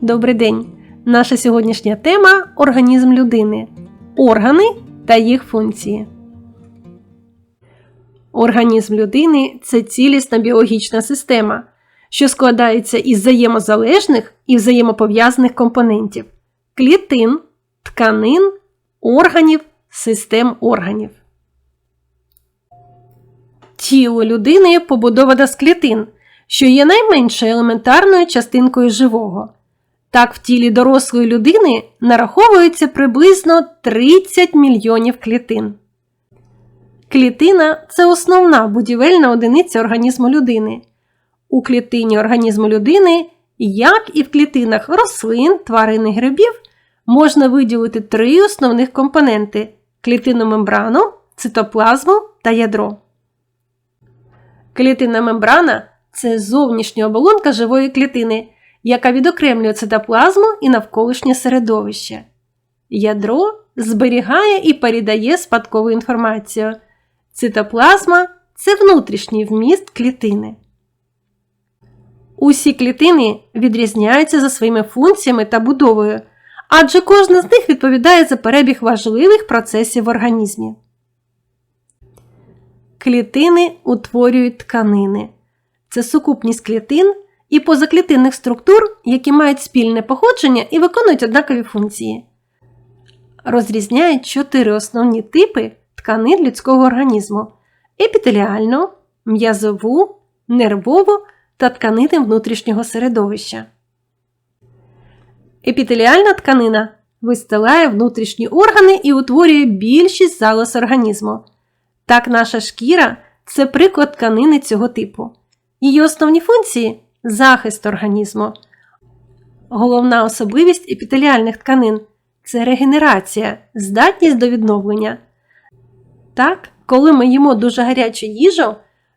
Добрий день! Наша сьогоднішня тема організм людини. Органи та їх функції. Організм людини це цілісна біологічна система, що складається із взаємозалежних і взаємопов'язаних компонентів клітин, тканин, органів, систем органів. Тіло людини побудоване з клітин, що є найменшою елементарною частинкою живого. Так, в тілі дорослої людини нараховується приблизно 30 мільйонів клітин. Клітина це основна будівельна одиниця організму людини. У клітині організму людини, як і в клітинах рослин, тварин і грибів, можна виділити три основних компоненти клітинну мембрану, цитоплазму та ядро. Клітинна мембрана це зовнішня оболонка живої клітини, яка відокремлює цитоплазму і навколишнє середовище. Ядро зберігає і передає спадкову інформацію. Цитоплазма це внутрішній вміст клітини. Усі клітини відрізняються за своїми функціями та будовою, адже кожна з них відповідає за перебіг важливих процесів в організмі. Клітини утворюють тканини. Це сукупність клітин і позаклітинних структур, які мають спільне походження і виконують однакові функції. Розрізняють чотири основні типи тканин людського організму: епітеліальну, м'язову, нервову та тканини внутрішнього середовища. Епітеліальна тканина вистилає внутрішні органи і утворює більшість залоз організму. Так, наша шкіра це приклад тканини цього типу. Її основні функції захист організму. Головна особливість епітеліальних тканин це регенерація, здатність до відновлення. Так, коли ми їмо дуже гарячу їжу,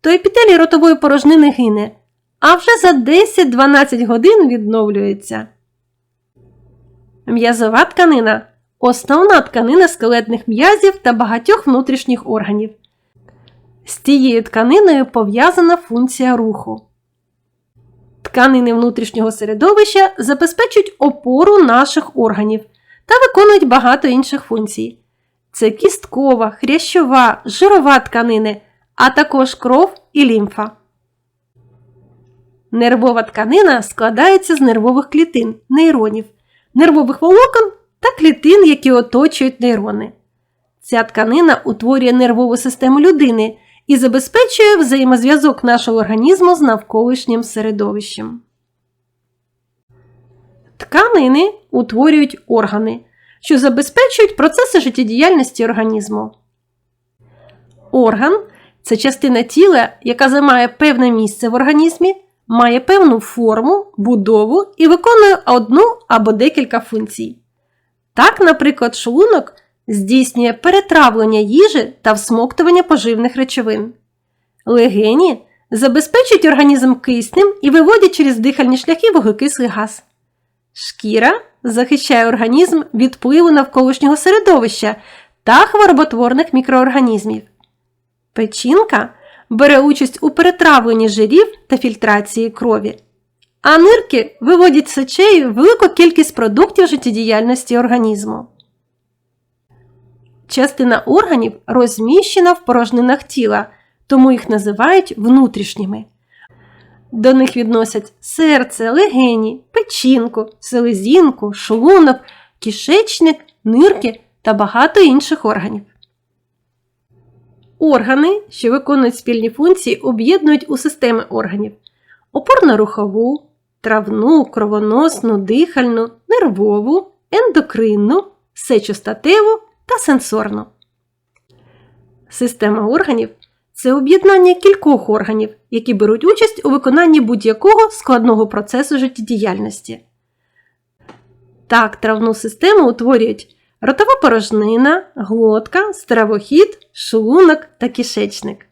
то епітелій ротової порожнини гине, а вже за 10-12 годин відновлюється. М'язова тканина основна тканина скелетних м'язів та багатьох внутрішніх органів. З цією тканиною пов'язана функція руху. Тканини внутрішнього середовища забезпечують опору наших органів та виконують багато інших функцій. Це кісткова, хрящова, жирова тканини, а також кров і лімфа. Нервова тканина складається з нервових клітин, нейронів, нервових волокон та клітин, які оточують нейрони. Ця тканина утворює нервову систему людини і забезпечує взаємозв'язок нашого організму з навколишнім середовищем. Тканини утворюють органи, що забезпечують процеси життєдіяльності організму. Орган це частина тіла, яка займає певне місце в організмі, має певну форму, будову і виконує одну або декілька функцій. Так, наприклад, шлунок здійснює перетравлення їжі та всмоктування поживних речовин. Легені забезпечують організм киснем і виводять через дихальні шляхи вуглекислий газ. Шкіра захищає організм від впливу навколишнього середовища та хвороботворних мікроорганізмів. Печінка бере участь у перетравленні жирів та фільтрації крові. А нирки виводять сечею велику кількість продуктів життєдіяльності організму. Частина органів розміщена в порожнинах тіла, тому їх називають внутрішніми. До них відносять серце, легені, печінку, селезінку, шлунок, кишечник, нирки та багато інших органів. Органи, що виконують спільні функції, об'єднують у системи органів опорно-рухову, травну, кровоносну, дихальну, нервову, ендокринну, сечостатеву та сенсорну. Система органів це об'єднання кількох органів, які беруть участь у виконанні будь-якого складного процесу життєдіяльності. Так, травну систему утворюють ротова порожнина, глотка, стравохід, шлунок та кишечник.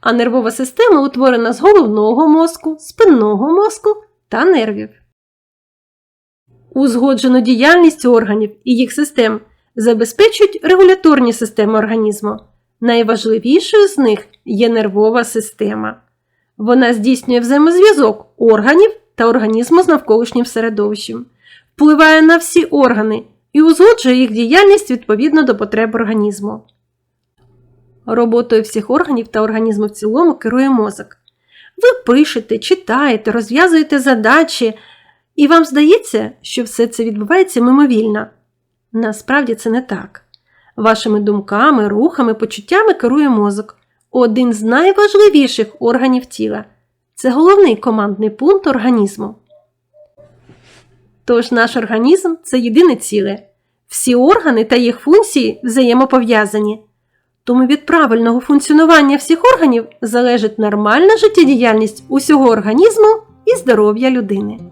А нервова система утворена з головного мозку, спинного мозку та нервів. Узгоджену діяльність органів і їх систем забезпечують регуляторні системи організму, Найважливішою з них є нервова система. Вона здійснює взаємозв'язок органів та організму з навколишнім середовищем, впливає на всі органи і узгоджує їх діяльність відповідно до потреб організму. Роботою всіх органів та організму в цілому керує мозок. Ви пишете, читаєте, розв'язуєте задачі, і вам здається, що все це відбувається мимовільно. Насправді це не так. Вашими думками, рухами, почуттями керує мозок один з найважливіших органів тіла. Це головний командний пункт організму. Тож наш організм це єдине ціле. Всі органи та їх функції взаємопов'язані. Тому від правильного функціонування всіх органів залежить нормальна життєдіяльність усього організму і здоров'я людини.